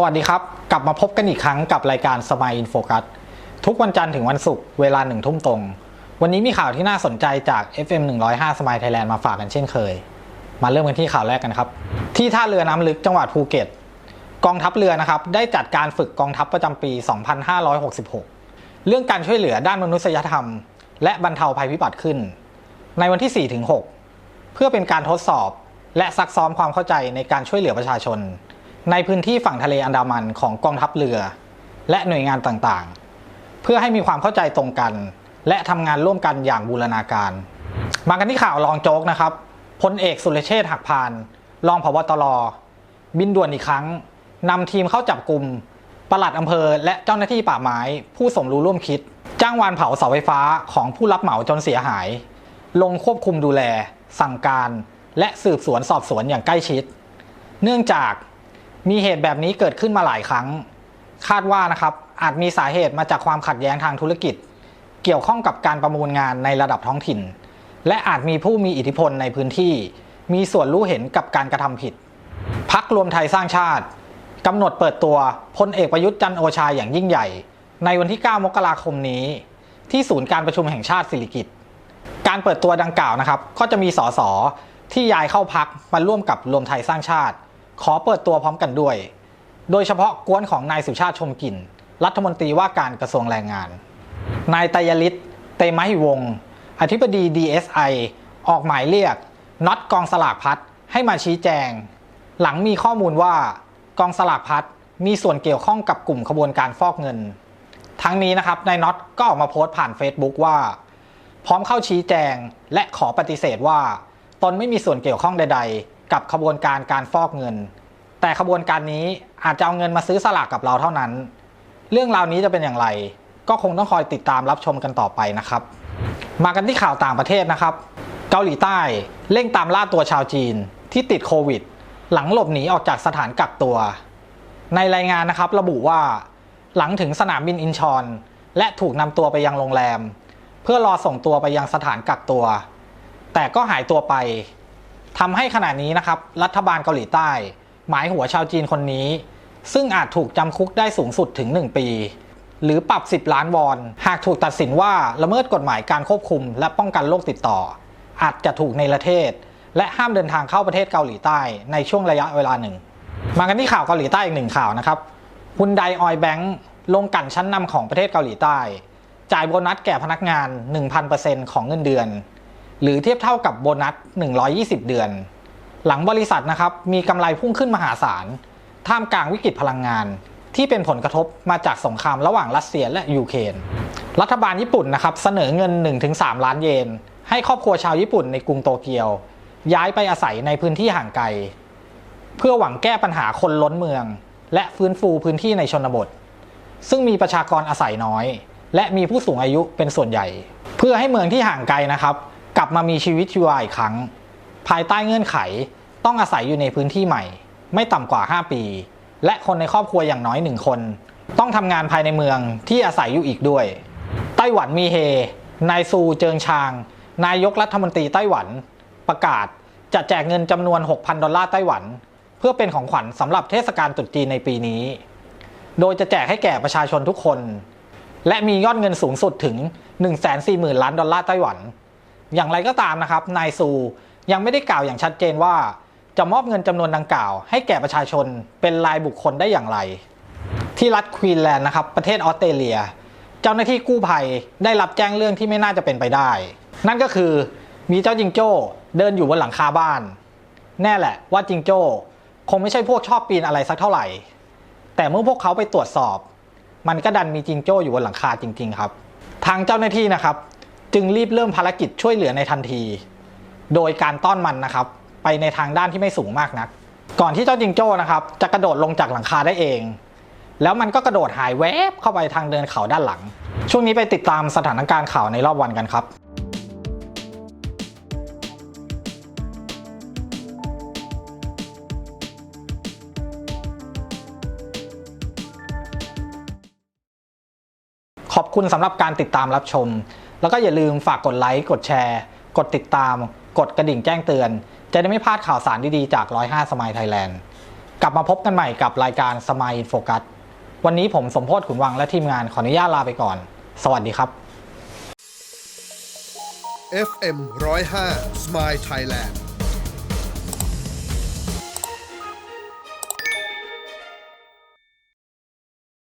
สวัสดีครับ กลับมาพบกันอีกครั้งกับรายการสมายอินโฟกัสทุกวันจันทร์ถึงวันศุกร์เวลาหนึ่งทุ่มตรง วันนี้มีข่าวที่น่าสนใจจาก FM 105 สมายไทยแลนด์มาฝากกันเช่นเคย มาเริ่มกันที่ข่าวแรกกันครับ ที่ท่าเรือน้ำลึกจังหวัดภูเก็ต กองทัพเรือนะครับได้จัดการฝึกกองทัพประจำปี 2566 เรื่องการช่วยเหลือด้านมนุษยธรรม และบรรเทาภัยพิบัติขึ้น ในวันที่4-6เพื่อเป็นการทดสอบและซักซ้อมความเข้าใจในการช่วยเหลือประชาชน ในพื้นที่ฝั่งทะเลอันดามันของกองทัพเรือ และหน่วยงานต่างๆ เพื่อให้มีความเข้าใจตรงกัน และทำงานร่วมกันอย่างบูรณาการ มากันที่ข่าวรองโจ๊กนะครับพลเอกสุรเชษฐ์หักพานรองผบตรบินด่วนอีกครั้งนำทีมเข้าจับกลุ่มปลัดอำเภอและเจ้าหน้าที่ป่าไม้ ผู้สมรู้ร่วมคิด จ้างวานเผาเสาไฟฟ้าของผู้รับเหมาจนเสียหาย ลงควบคุมดูแล สั่งการ และสืบสวนสอบสวนอย่างใกล้ชิด เนื่องจาก มีเหตุแบบนี้เกิดขึ้นมาหลายครั้ง คาดว่านะครับอาจมีสาเหตุมาจากความขัดแย้งทางธุรกิจ เกี่ยวข้องกับการประมูลงานในระดับท้องถิ่น และอาจมีผู้มีอิทธิพลในพื้นที่ มีส่วนรู้เห็นกับการกระทำผิดพักรวมไทยสร้างชาติกำหนดเปิดตัวพลเอกประยุทธ์จันโอชาอย่างยิ่งใหญ่ ในวันที่ 9 มกราคมนี้ ที่ศูนย์การประชุมแห่งชาติสิริกิติ์การเปิดตัวดังกล่าวนะครับ ก็จะมีสสที่ย้ายเข้าพักมาร่วมกับรวมไทยสร้างชาติ ขอเปิดตัวพร้อมกันด้วย โดยเฉพาะกวนของนายสุชาติชมกลิ่น รัฐมนตรีว่าการกระทรวงแรงงาน นายตยฤทธิ์เตมหิวง อธิบดี DSI ออกหมายเรียกน็อตกองสลากพัดให้มาชี้แจง หลังมีข้อมูลว่ากองสลากพัดมีส่วนเกี่ยวข้องกับกลุ่มขบวนการฟอกเงิน ทั้งนี้นะครับนายน็อตก็ออกมาโพสต์ผ่าน Facebook ว่า พร้อมเข้าชี้แจงและขอปฏิเสธว่า ตนไม่มีส่วนเกี่ยวข้องใด ๆ กับขบวนการการฟอกเงิน แต่ขบวนการนี้อาจจะเอาเงินมาซื้อสลากกับเราเท่านั้น เรื่องราวนี้จะเป็นอย่างไร ก็คงต้องคอยติดตามรับชมกันต่อไปนะครับ มากันที่ข่าวต่างประเทศนะครับ เกาหลีใต้เร่งตามล่าตัวชาวจีนที่ติดโควิด หลังหลบหนีออกจากสถานกักตัว ในรายงานนะครับระบุว่าหลังถึงสนามบินอินชอน และถูกนำตัวไปยังโรงแรม เพื่อรอส่งตัวไปยังสถานกักตัว แต่ก็หายตัวไป ทำให้ขณะนี้นะครับรัฐบาลเกาหลีใต้ หมายหัวชาวจีนคนนี้ ซึ่งอาจถูกจำคุกได้สูงสุดถึง 1 ปี หรือปรับ 10 ล้านวอน หากถูกตัดสินว่าละเมิดกฎหมายการควบคุม และป้องกันโรคติดต่อ อาจจะถูกในประเทศ และห้ามเดินทางเข้าประเทศเกาหลีใต้ในช่วงระยะเวลาหนึ่ง มากันที่ข่าวเกาหลีใต้อีกหนึ่งข่าวนะครับฮุนไดออยแบงค์ลงกันชั้นนำของประเทศเกาหลีใต้ จ่ายโบนัสแก่พนักงาน 1,000%ของเงินเดือน หรือเทียบเท่ากับโบนัส 120 เดือน หลังบริษัทนะครับมีกำไรพุ่งขึ้นมหาศาล ท่ามกลางวิกฤตพลังงาน ที่เป็นผลกระทบมาจากสงครามระหว่างรัสเซียและยูเครนรัฐบาลญี่ปุ่นนะครับเสนอเงิน 1-3 ล้านเยน ให้ครอบครัวชาวญี่ปุ่นในกรุงโตเกียว ย้ายไปอาศัยในพื้นที่ห่างไกล เพื่อหวังแก้ปัญหาคนล้นเมือง และฟื้นฟูพื้นที่ในชนบท ซึ่งมีประชากรอาศัยน้อย และมีผู้สูงอายุเป็นส่วนใหญ่ เพื่อให้เมืองที่ห่างไกลนะครับ กลับมามีชีวิตชีวาอีกครั้ง ภายใต้เงื่อนไขต้องอาศัยอยู่ในพื้นที่ใหม่ ไม่ต่ำกว่า 5 ปี และคนในครอบครัวอย่างน้อยหนึ่งคน ต้องทำงานภายในเมืองที่อาศัยอยู่อีกด้วย ไต้หวันมีเฮ นายซูเจิงชาง นายกรัฐมนตรีไต้หวัน ประกาศจะแจกเงินจำนวน 6,000 ดอลลาร์ไต้หวัน เพื่อเป็นของขวัญสำหรับเทศกาลตรุษจีนในปีนี้ โดยจะแจกให้แก่ประชาชนทุกคน และมียอดเงินสูงสุดถึง 140,000 ล้านดอลลาร์ไต้หวัน อย่างไรก็ตามนะครับนายซูยังไม่ได้กล่าวอย่างชัดเจนว่า จะมอบเงินจำนวนดังกล่าว ให้แก่ประชาชนเป็นรายบุคคลได้อย่างไร ที่รัฐควีนแลนด์นะครับประเทศออสเตรเลีย เจ้าหน้าที่กู้ภัยได้รับแจ้งเรื่องที่ไม่น่าจะเป็นไปได้ นั่นก็คือมีเจ้าจิงโจ้เดินอยู่บนหลังคาบ้าน แน่แหละว่าจิงโจ้คงไม่ใช่พวกชอบปีนอะไรสักเท่าไหร่ แต่เมื่อพวกเขาไปตรวจสอบ มันก็ดันมีจิงโจ้อยู่บนหลังคาจริง ๆ ครับ ทางเจ้าหน้าที่นะครับ จึงรีบเริ่มภารกิจช่วยเหลือในทันที โดยการต้อนมันนะครับ ไปในทางด้านที่ไม่สูงมากนัก ก่อนที่เจ้าจิงโจ้นะครับ จะกระโดดลงจากหลังคาได้เอง แล้วมันก็กระโดดหายแวบเข้าไปทางเดินเขาด้านหลัง ช่วงนี้ไปติดตามสถานการณ์ข่าวในรอบวันกันครับขอบคุณสำหรับการติดตามรับชม แล้วก็อย่าลืมฝากกดไลค์ กดแชร์ กดติดตาม กดกระดิ่งแจ้งเตือน จะได้ไม่พลาดข่าวสารดีๆจาก 105สมัยไทยแลนด์กลับมาพบกันใหม่กับรายการสมัยโฟกัสวันนี้ผมสมพศขุนวังและทีมงานขออนุญาตลาไปก่อน สวัสดีครับ FM 105 Smile Thailand